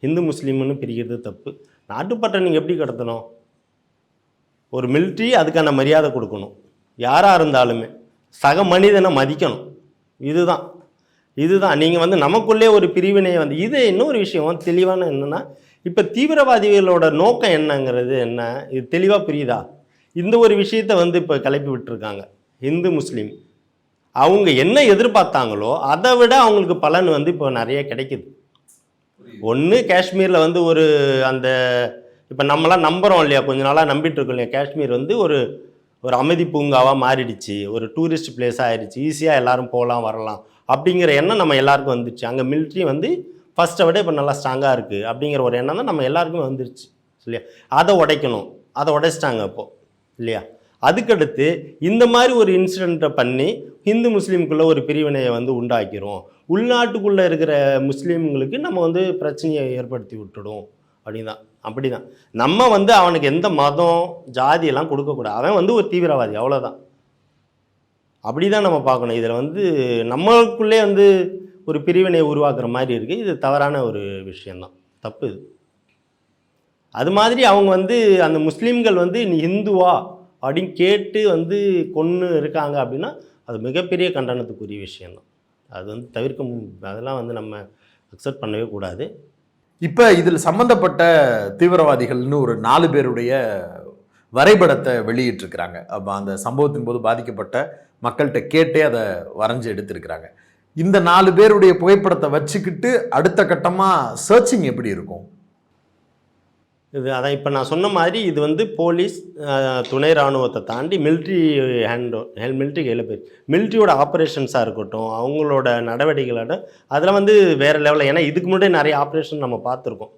இந்து முஸ்லீம்னு பிரிக்கிறது தப்பு. நாட்டுப்பற்றை நீங்கள் எப்படி கடத்தணும்? ஒரு மிலிட்ரி அதுக்கான மரியாதை கொடுக்கணும். யாராக இருந்தாலுமே சக மனிதனை மதிக்கணும். இதுதான். இதுதான். நீங்கள் வந்து நமக்குள்ளே ஒரு பிரிவினையை வந்து இது இன்னொரு விஷயம். தெளிவான என்னென்னா இப்போ தீவிரவாதிகளோட நோக்கம் என்னங்கிறது என்ன? இது தெளிவாக புரியுதா? இந்த ஒரு விஷயத்தை வந்து இப்போ கிளப்பி விட்டுருக்காங்க. இந்து முஸ்லீம். அவங்க என்ன எதிர்பார்த்தாங்களோ அதை விட அவங்களுக்கு பலன் வந்து இப்போ நிறைய கிடைக்குது. ஒன்று காஷ்மீரில் வந்து ஒரு அந்த இப்போ நம்மளாம் நம்புகிறோம் இல்லையா? கொஞ்ச நாளாக நம்பிட்டு இருக்கோம் இல்லையா? காஷ்மீர் வந்து ஒரு ஒரு அமைதி பூங்காவாக மாறிடுச்சு. ஒரு டூரிஸ்ட் பிளேஸாக ஆயிடுச்சு. ஈஸியாக எல்லாரும் போகலாம் வரலாம் அப்படிங்கிற எண்ணம் நம்ம எல்லாருக்கும் வந்துருச்சு. அங்கே மிலிட்ரி வந்து ஃபஸ்ட்டை விட இப்போ நல்லா ஸ்ட்ராங்காக இருக்குது அப்படிங்கிற ஒரு எண்ணம் தான் நம்ம எல்லாருக்குமே வந்துருச்சு. இல்லையா? அதை உடைக்கணும். அதை உடைச்சிட்டாங்க இப்போது இல்லையா? அதுக்கடுத்து இந்த மாதிரி ஒரு இன்சிடெண்ட்டை பண்ணி ஹிந்து முஸ்லீமுக்குள்ளே ஒரு பிரிவினையை வந்து உண்டாக்கிறோம். உள்நாட்டுக்குள்ளே இருக்கிற முஸ்லீம்களுக்கு நம்ம வந்து பிரச்சனையை ஏற்படுத்தி விட்டுடும். அப்படிதான். அப்படி தான் நம்ம வந்து அவனுக்கு எந்த மதம் ஜாதியெல்லாம் கொடுக்கக்கூடாது அவன் வந்து ஒரு தீவிரவாதி. அவ்வளோதான் அப்படி தான் நம்ம பார்க்கணும். இதில் வந்து நம்மளுக்குள்ளே வந்து ஒரு பிரிவினையை உருவாக்குற மாதிரி இருக்குது இது தவறான ஒரு விஷயந்தான் தப்பு இது. அது மாதிரி அவங்க வந்து அந்த முஸ்லீம்கள் வந்து நீ ஹிந்துவா? அப்படின்னு கேட்டு வந்து கொன்று இருக்காங்க அப்படின்னா அது மிகப்பெரிய கண்டனத்துக்குரிய விஷயந்தான் அது வந்து தவிர்க்க மு- அதெல்லாம் வந்து நம்ம அக்செப்ட் பண்ணவே கூடாது. இப்போ இதில் சம்மந்தப்பட்ட தீவிரவாதிகள்னு ஒரு நாலு பேருடைய வரைபடத்தை வெளியிட்டிருக்கிறாங்க. அப்போ அந்த சம்பவத்தின் போது பாதிக்கப்பட்ட மக்கள்கிட்ட கேட்டே அதை வரைஞ்சு எடுத்திருக்கிறாங்க. இந்த நாலு பேருடைய புகைப்படத்தை வச்சுக்கிட்டு அடுத்த கட்டமாக சர்ச்சிங் எப்படி இருக்கும்? இது அதான் இப்போ நான் சொன்ன மாதிரி இது வந்து போலீஸ் துணை இராணுவத்தை தாண்டி மிலிட்ரி ஹேண்ட் மிலிட்ரி கையில் போய் மிலிட்ரியோட ஆப்ரேஷன்ஸாக இருக்கட்டும் அவங்களோட நடவடிக்கைகளோட அதில் வந்து வேறு லெவலில் ஏன்னா இதுக்கு முன்னாடி நிறைய ஆப்ரேஷன் நம்ம பார்த்துருக்கோம்.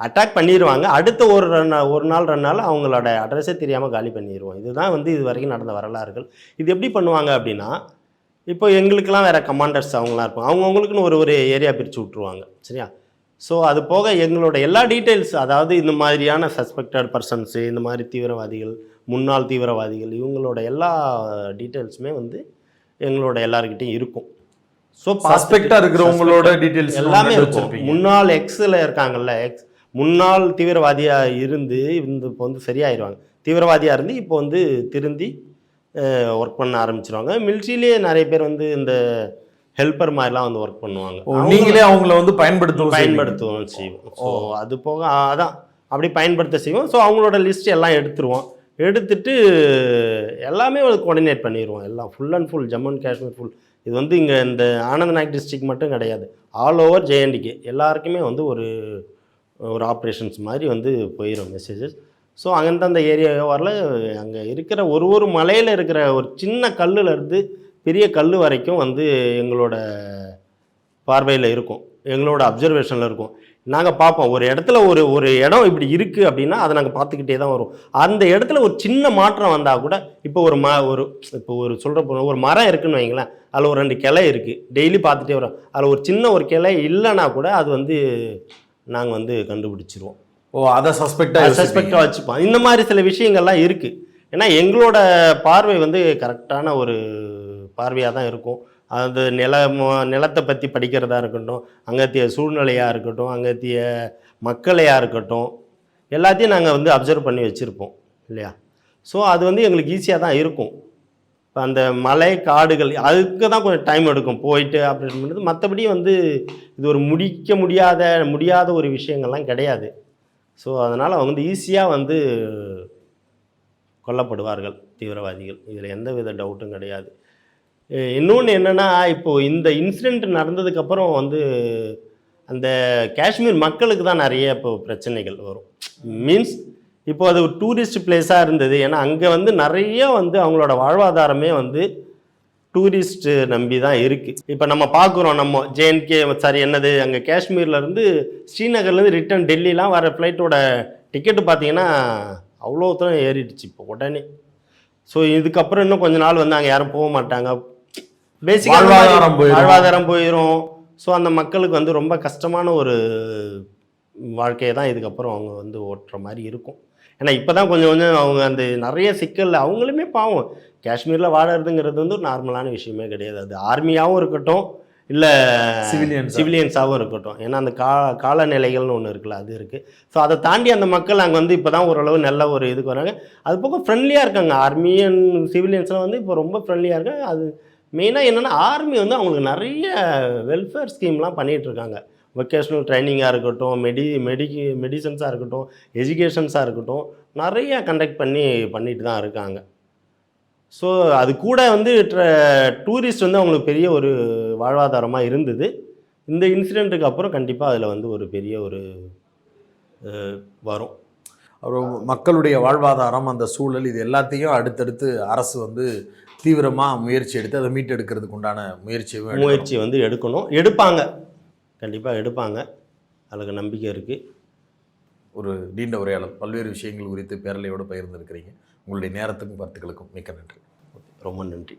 அட்டாக் பண்ணிடுவாங்க அடுத்த ஒரு ரெண்டு ஒரு நாள் ரெண்டு நாள் அவங்களோட அட்ரஸே தெரியாமல் காலி பண்ணிடுவோம் இதுதான் வந்து இது வரைக்கும் நடந்த வரலாறுகள். இது எப்படி பண்ணுவாங்க அப்படின்னா இப்போ எங்களுக்கெல்லாம் வேறு கமாண்டர்ஸ் அவங்களாம் இருப்பாங்க. அவங்கவுங்களுக்குன்னு ஒரு ஒரு ஏரியா பிரித்து விட்ருவாங்க சரியா? ஸோ அது போக எங்களோட எல்லா டீட்டெயில்ஸ் அதாவது இந்த மாதிரியான சஸ்பெக்டட் பர்சன்ஸு இந்த மாதிரி தீவிரவாதிகள் முன்னாள் தீவிரவாதிகள் இவங்களோட எல்லா டீட்டெயில்ஸுமே வந்து எங்களோட எல்லாருக்கிட்டையும் இருக்கும். ஸோ சஸ்பெக்டாக இருக்கிறவங்களோட டீட்டெயில்ஸ் எல்லாமே இருக்கும் முன்னாள் எக்ஸில் இருக்காங்கல்ல எக்ஸ் முன்னாள் தீவிரவாதியாக இருந்து இந்த இப்போ வந்து சரியாயிருவாங்க. தீவிரவாதியாக இருந்து இப்போ வந்து திருந்தி ஒர்க் பண்ண ஆரம்பிச்சிருவாங்க. மிலிட்ரியிலேயே நிறைய பேர் வந்து இந்த ஹெல்ப்பர் மாதிரிலாம் வந்து ஒர்க் பண்ணுவாங்க. நீங்களே அவங்கள வந்து பயன்படுத்துவோம் பயன்படுத்துவோம் செய்வோம். ஸோ அது போக அதான். அப்படி பயன்படுத்த செய்வோம். ஸோ அவங்களோட லிஸ்ட் எல்லாம் எடுத்துருவோம். எடுத்துட்டு எல்லாமே கோஆர்டினேட் பண்ணிடுவோம் எல்லாம் full and full Jammu and Kashmir full இது வந்து இங்கே இந்த ஆனந்த் நாக் டிஸ்ட்ரிக்ட் மட்டும் கிடையாது. ஆல் ஓவர் ஜேஎன்டிகே எல்லாருக்குமே வந்து ஒரு ஒரு ஆப்ரேஷன்ஸ் மாதிரி வந்து போயிடும் மெசேஜஸ் ஸோ அந்தந்த ஏரியா வரல. அங்கே இருக்கிற ஒரு ஒரு மலையில் இருக்கிற ஒரு சின்ன கல்லுல இருந்து பெரிய கல் வரைக்கும் வந்து எங்களோட பார்வையில் இருக்கும். எங்களோட அப்சர்வேஷனில் இருக்கும். நாங்கள் பார்ப்போம். ஒரு இடத்துல ஒரு ஒரு இடம் இப்படி இருக்குது அப்படின்னா அதை நாங்கள் பார்த்துக்கிட்டே தான் வரும். அந்த இடத்துல ஒரு சின்ன மாற்றம் வந்தால் கூட இப்போ ஒரு ம ஒரு இப்போ ஒரு சொல்கிற ஒரு மரம் இருக்குன்னு வைங்களேன். அதில் ஒரு ரெண்டு கிளை இருக்குது டெய்லி பார்த்துட்டே வரோம். அதில் ஒரு சின்ன ஒரு கிளை இல்லைன்னா கூட அது வந்து நாங்கள் வந்து கண்டுபிடிச்சிருவோம். ஓ அதை சஸ்பெக்டாக சஸ்பெக்டாக வச்சுப்போம். இந்த மாதிரி சில விஷயங்கள்லாம் இருக்குது ஏன்னா எங்களோட பார்வை வந்து கரெக்டான ஒரு பார்வையாக தான் இருக்கும். அது நில நிலத்தை பற்றி படிக்கிறதா இருக்கட்டும் அங்கத்திய சூழ்நிலையாக இருக்கட்டும் அங்கத்திய மக்களையாக இருக்கட்டும் எல்லாத்தையும் நாங்கள் வந்து அப்சர்வ் பண்ணி வச்சுருப்போம் இல்லையா? ஸோ அது வந்து எங்களுக்கு ஈஸியாக தான் இருக்கும். இப்போ அந்த மலை காடுகள் அதுக்கு தான் கொஞ்சம் டைம் எடுக்கும். போயிட்டு அப்படின்னு பண்ணுறது மற்றபடி வந்து இது ஒரு முடிக்க முடியாத முடியாத ஒரு விஷயங்கள்லாம் கிடையாது. ஸோ அதனால் அவங்க வந்து ஈஸியாக வந்து கொல்லப்படுவார்கள் தீவிரவாதிகள். இதில் எந்த வித டவுட்டும் கிடையாது. இன்னொன்று என்னென்னா இப்போது இந்த இன்சிடெண்ட் நடந்ததுக்கப்புறம் வந்து அந்த காஷ்மீர் மக்களுக்கு தான் நிறைய இப்போ பிரச்சனைகள் வரும். மீன்ஸ் இப்போ அது ஒரு டூரிஸ்ட் பிளேஸாக இருந்தது. ஏன்னா அங்கே வந்து நிறைய வந்து அவங்களோட வாழ்வாதாரமே வந்து டூரிஸ்ட்டு நம்பி தான் இருக்குது இப்போ நம்ம பார்க்குறோம் நம்ம ஜேஎன்கே சாரி என்னது அங்கே காஷ்மீர்லேருந்து ஸ்ரீநகர்லேருந்து ரிட்டர்ன் டெல்லிலாம் வர ஃப்ளைட்டோட டிக்கெட்டு பார்த்தீங்கன்னா அவ்வளோ தூரம் ஏறிடுச்சு இப்போ உடனே. ஸோ இதுக்கப்புறம் இன்னும் கொஞ்ச நாள் வந்து அங்கே யாரும் போக மாட்டாங்க. வாழ்வாதாரம் போயிரும். வாழ்வாதாரம் போயிடும் ஸோ அந்த மக்களுக்கு வந்து ரொம்ப கஷ்டமான ஒரு வாழ்க்கையை தான் இதுக்கப்புறம் அவங்க வந்து ஓட்டுற மாதிரி இருக்கும். ஏன்னா இப்போ தான் கொஞ்சம் கொஞ்சம் அவங்க அந்த நிறைய சிக்கல் அவங்களுமே பாவம். காஷ்மீரில் வாழறதுங்கிறது வந்து ஒரு நார்மலான விஷயமே கிடையாது. அது ஆர்மியாகவும் இருக்கட்டும் இல்லை ஆ. சிவிலியன்ஸாகவும் இருக்கட்டும். ஏன்னா அந்த கா காலநிலைகள்னு ஒன்று இருக்குல்ல அது இருக்குது ஸோ அதை தாண்டி அந்த மக்கள் அங்கே வந்து இப்போ தான் ஓரளவு நல்ல ஒரு இதுக்கு வராங்க. அது போக ஃப்ரெண்ட்லியாக இருக்காங்க. ஆர்மி அண்ட் சிவிலியன்ஸ்லாம் வந்து இப்போ ரொம்ப ஃப்ரெண்ட்லியாக இருக்காங்க. அது மெயினாக என்னென்னா ஆர்மி வந்து அவங்களுக்கு நிறைய வெல்ஃபேர் ஸ்கீம்லாம் பண்ணிகிட்டு இருக்காங்க வொக்கேஷ்னல் ட்ரைனிங்காக இருக்கட்டும் மெடி மெடிக்கு மெடிசன்ஸாக இருக்கட்டும் எஜுகேஷன்ஸாக இருக்கட்டும் நிறைய கண்டக்ட் பண்ணி பண்ணிட்டு தான் இருக்காங்க. ஸோ அது கூட வந்து டூரிஸ்ட் வந்து அவங்களுக்கு பெரிய ஒரு வாழ்வாதாரமாக இருந்தது. இந்த இன்சிடெண்ட்டுக்கு அப்புறம் கண்டிப்பாக அதில் வந்து ஒரு பெரிய ஒரு வரும். அப்புறம் மக்களுடைய வாழ்வாதாரம் அந்த சூழல் இது எல்லாத்தையும் அடுத்தடுத்து அரசு வந்து தீவிரமாக முயற்சி எடுத்து அதை மீட்டெடுக்கிறதுக்கு உண்டான எடுக்கணும். முயற்சி வந்து எடுக்கணும். எடுப்பாங்க. கண்டிப்பாக எடுப்பாங்க. அதுக்கு நம்பிக்கை இருக்குது ஒரு நீண்ட உரையாடல். பல்வேறு விஷயங்கள் குறித்து பேரலையோடு பகிர்ந்திருக்கிறீங்க. உங்களுடைய நேரத்துக்கும் கருத்துக்களுக்கும் மிக்க நன்றி. ரொம்ப நன்றி.